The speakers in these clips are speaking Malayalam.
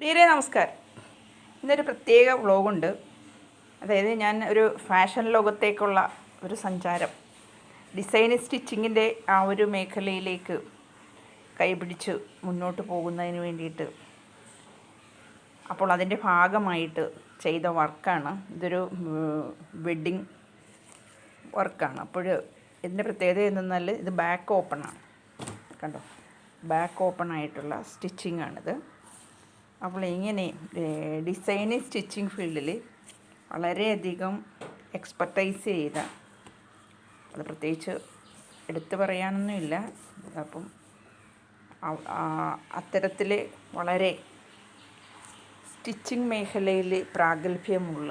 പ്രിയരെ നമസ്കാരം. ഇന്നൊരു പ്രത്യേക വ്ളോഗുണ്ട് അതായത് ഞാൻ ഒരു ഫാഷൻ ലോകത്തേക്കുള്ള ഒരു സഞ്ചാരം. ഡിസൈൻ സ്റ്റിച്ചിങ്ങിന്റെ ആ ഒരു മേഖലയിലേക്ക് കൈപിടിച്ച് മുന്നോട്ട് പോകുന്നതിന് വേണ്ടിയിട്ട്. അപ്പോൾ അതിന്റെ ഭാഗമായിട്ട് ചെയ്ത വർക്കാണ്. ഇതൊരു വെഡ്ഡിങ് വർക്കാണ്. അപ്പോൾ ഇതിന്റെ പ്രത്യേകത എന്തെന്നാൽ ഇത് ബാക്ക് ഓപ്പണാണ് കണ്ടോ? ബാക്ക് ഓപ്പൺ ആയിട്ടുള്ള സ്റ്റിച്ചിങ് ആണിത് അപ്പോൾ ഇങ്ങനെ ഡിസൈനിങ് സ്റ്റിച്ചിങ് ഫീൽഡിൽ വളരെയധികം എക്സ്പെർട്ടൈസ് ചെയ്ത. അത് പ്രത്യേകിച്ച് എടുത്തു പറയാനൊന്നുമില്ല. അപ്പം അത്തരത്തിൽ വളരെ സ്റ്റിച്ചിങ് മേഖലയിൽ പ്രാഗൽഭ്യമുള്ള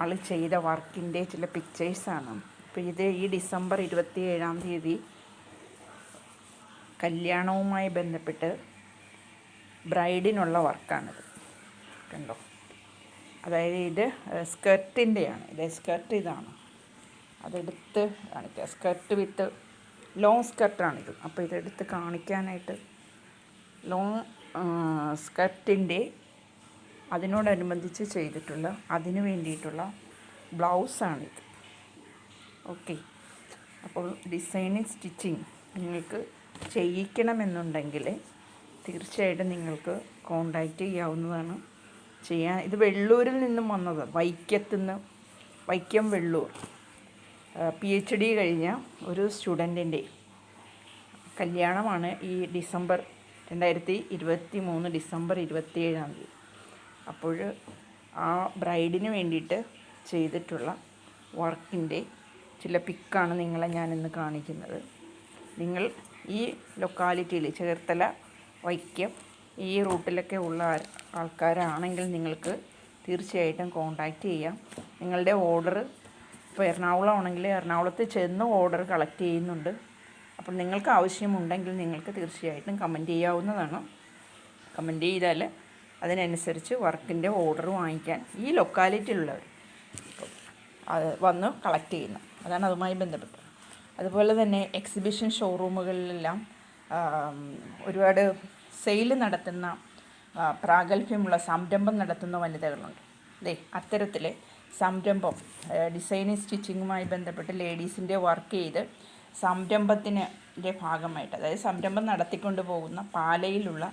ആൾ ചെയ്ത വർക്കിന്റെ ചില പിക്ചേഴ്സാണ് അപ്പോൾ ഇത് ഈ ഡിസംബർ ഇരുപത്തി ഏഴാം തീയതി കല്യാണവുമായി ബന്ധപ്പെട്ട് ബ്രൈഡിനുള്ള വർക്കാണിത്. കണ്ടോ? അതായത് ഇത് സ്കർട്ടിന്റെയാണ് ഇത് സ്കർട്ട് ഇതാണ്. അതെടുത്ത് കാണിക്കുക സ്കർട്ട് വിത്ത് ലോങ് സ്കർട്ടാണിത്. അപ്പോൾ ഇതെടുത്ത് കാണിക്കാനായിട്ട് ലോങ് സ്കർട്ടിന്റെ അതിനോടനുബന്ധിച്ച് ചെയ്തിട്ടുള്ള അതിന് വേണ്ടിയിട്ടുള്ള ബ്ലൗസാണിത്. ഓക്കെ. അപ്പോൾ ഡിസൈനിങ് സ്റ്റിച്ചിങ് നിങ്ങൾക്ക് ചെയ്യിക്കണമെന്നുണ്ടെങ്കിൽ തീർച്ചയായിട്ടും നിങ്ങൾക്ക് കോണ്ടാക്റ്റ് ചെയ്യാവുന്നതാണ്. ചെയ്യാൻ ഇത് വെള്ളൂരിൽ നിന്നും വന്നത്. വൈക്കത്തുനിന്ന് Vaikom Velloor. P H D കഴിഞ്ഞ ഒരു സ്റ്റുഡന്റിന്റെ കല്യാണമാണ് ഈ ഡിസംബർ രണ്ടായിരത്തി ഇരുപത്തി മൂന്ന് ഡിസംബർ ഇരുപത്തി ഏഴാം തീയതി. അപ്പോൾ ആ ബ്രൈഡിന് വേണ്ടിയിട്ട് ചെയ്തിട്ടുള്ള വർക്കിന്റെ ചില പിക്കാണ് നിങ്ങളെ ഞാനിന്ന് കാണിക്കുന്നത്. നിങ്ങൾ ഈ ലൊക്കാലിറ്റിയിൽ ചേർത്തല വൈക്കം ഈ റൂട്ടിലൊക്കെ ഉള്ള ആൾക്കാരാണെങ്കിൽ നിങ്ങൾക്ക് തീർച്ചയായിട്ടും കോണ്ടാക്റ്റ് ചെയ്യാം. നിങ്ങളുടെ ഓർഡർ ഇപ്പോൾ എറണാകുളം ആണെങ്കിൽ എറണാകുളത്ത് ചെന്ന് ഓർഡർ കളക്ട് ചെയ്യുന്നുണ്ട്. അപ്പോൾ നിങ്ങൾക്ക് ആവശ്യമുണ്ടെങ്കിൽ നിങ്ങൾക്ക് തീർച്ചയായിട്ടും കമന്റ് ചെയ്യാവുന്നതാണ്. കമന്റ് ചെയ്താൽ അതിനനുസരിച്ച് വർക്കിന്റെ ഓർഡർ വാങ്ങിക്കാൻ ഈ ലൊക്കാലിറ്റിയിലുള്ളവർ അത് വന്ന് കളക്ട് ചെയ്യുന്നു. അതാണ് അതുമായി ബന്ധപ്പെട്ട് അതുപോലെ തന്നെ എക്സിബിഷൻ ഷോറൂമുകളിലെല്ലാം ഒരുപാട് സെയിൽ നടത്തുന്ന പ്രാഗൽഭ്യമുള്ള സംരംഭം നടത്തുന്ന വനിതകളുണ്ട്. അതെ അത്തരത്തിൽ സംരംഭം ഡിസൈനിങ് സ്റ്റിച്ചിങ്ങുമായി ബന്ധപ്പെട്ട് ലേഡീസിന്റെ വർക്ക് ചെയ്ത് സംരംഭത്തിന്റെ ഭാഗമായിട്ട് അതായത് സംരംഭം നടത്തിക്കൊണ്ട് പോകുന്ന പാലയിലുള്ള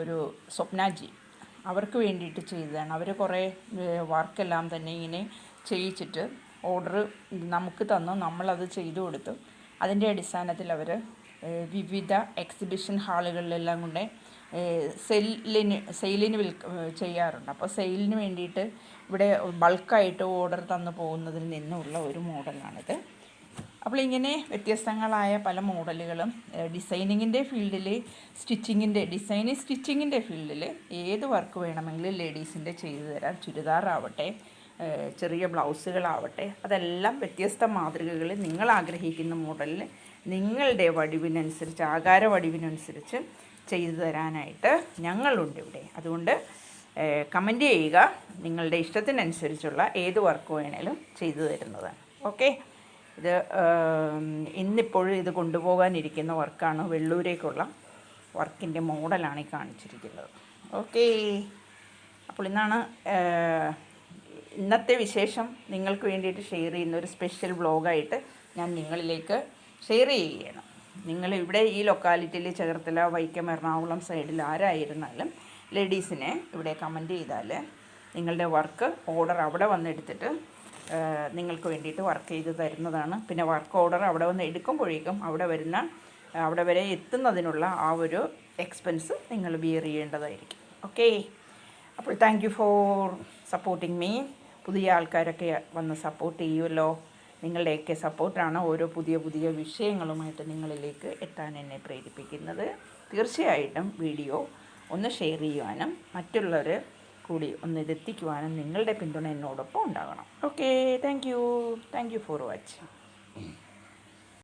ഒരു സ്വപ്നാജി അവർക്ക് വേണ്ടിയിട്ട് ചെയ്തതാണ്. അവർ കുറേ വർക്കെല്ലാം തന്നെ ഇങ്ങനെ ചെയ്യിച്ചിട്ട് ഓർഡർ നമുക്ക് തന്നു നമ്മളത് ചെയ്തു കൊടുത്തു. അതിന്റെ അടിസ്ഥാനത്തിൽ അവർ വിവിധ എക്സിബിഷൻ ഹാളുകളിലെല്ലാം കൊണ്ട് സെല്ലിന് സെയിലിന് വിൽ ചെയ്യാറുണ്ട്. അപ്പോൾ സെയിലിന് വേണ്ടിയിട്ട് ഇവിടെ ബൾക്കായിട്ട് ഓർഡർ തന്നു പോകുന്നതിൽ നിന്നുള്ള ഒരു മോഡലാണിത്. അപ്പോൾ ഇങ്ങനെ വ്യത്യസ്തങ്ങളായ പല മോഡലുകളും ഡിസൈനിങ്ങിന്റെ ഫീൽഡിൽ സ്റ്റിച്ചിങ്ങിന്റെ ഡിസൈനിങ് സ്റ്റിച്ചിങ്ങിന്റെ ഫീൽഡിൽ ഏത് വർക്ക് വേണമെങ്കിലും ലേഡീസിന്റെ ചെയ്തു തരാം ചുരിദാറാവട്ടെ ചെറിയ ബ്ലൗസുകളാവട്ടെ അതെല്ലാം വ്യത്യസ്ത മാതൃകകളിൽ നിങ്ങൾ ആഗ്രഹിക്കുന്ന മോഡലിൽ നിങ്ങളുടെ വടിവിനനുസരിച്ച് ആകാര വടിവിനനുസരിച്ച് ചെയ്തു തരാനായിട്ട് ഞങ്ങളുണ്ട് ഇവിടെ. അതുകൊണ്ട് കമന്റ് ചെയ്യുക. നിങ്ങളുടെ ഇഷ്ടത്തിനനുസരിച്ചുള്ള ഏത് വർക്ക് വേണേലും ചെയ്തു തരുന്നതാണ്. ഓക്കെ? ഇത് ഇന്നിപ്പോഴും ഇത് കൊണ്ടുപോകാനിരിക്കുന്ന വർക്കാണ് വെള്ളൂരേക്കുള്ള വർക്കിന്റെ മോഡലാണ് ഈ കാണിച്ചിരിക്കുന്നത്. ഓക്കെ? അപ്പോൾ ഇന്നാണ് ഇന്നത്തെ വിശേഷം. നിങ്ങൾക്ക് വേണ്ടിയിട്ട് ഷെയർ ചെയ്യുന്ന ഒരു സ്പെഷ്യൽ വ്ളോഗായിട്ട് ഞാൻ നിങ്ങളിലേക്ക് ഷെയർ ചെയ്യണം. നിങ്ങൾ ഇവിടെ ഈ ലൊക്കാലിറ്റിയിൽ ചേർത്തല വൈക്കം എറണാകുളം സൈഡിൽ ആരായിരുന്നാലും ലേഡീസിനെ ഇവിടെ കമന്റ് ചെയ്താൽ നിങ്ങളുടെ വർക്ക് ഓർഡർ അവിടെ വന്നെടുത്തിട്ട് നിങ്ങൾക്ക് വേണ്ടിയിട്ട് വർക്ക് ചെയ്ത് തരുന്നതാണ്. പിന്നെ വർക്ക് ഓർഡർ അവിടെ വന്ന് എടുക്കുമ്പോഴേക്കും അവിടെ വരുന്ന അവിടെ വരെ എത്തുന്നതിനുള്ള ആ ഒരു എക്സ്പെൻസ് നിങ്ങൾ ബിയർ ചെയ്യേണ്ടതായിരിക്കും. ഓക്കെ അപ്പോൾ thank you for supporting me പുതിയ ആൾക്കാരൊക്കെ വന്ന് സപ്പോർട്ട് ചെയ്യുമല്ലോ നിങ്ങളുടെയൊക്കെ സപ്പോർട്ടാണ് ഓരോ പുതിയ പുതിയ വിഷയങ്ങളുമായിട്ട് നിങ്ങളിലേക്ക് എത്താൻ എന്നെ പ്രേരിപ്പിക്കുന്നത്. തീർച്ചയായിട്ടും വീഡിയോ ഒന്ന് ഷെയർ ചെയ്യുവാനും മറ്റുള്ളവർ കൂടി ഒന്ന് ഇതെത്തിക്കുവാനും നിങ്ങളുടെ പിന്തുണ എന്നോടൊപ്പം ഉണ്ടാകണം. Okay thank you thank you for watching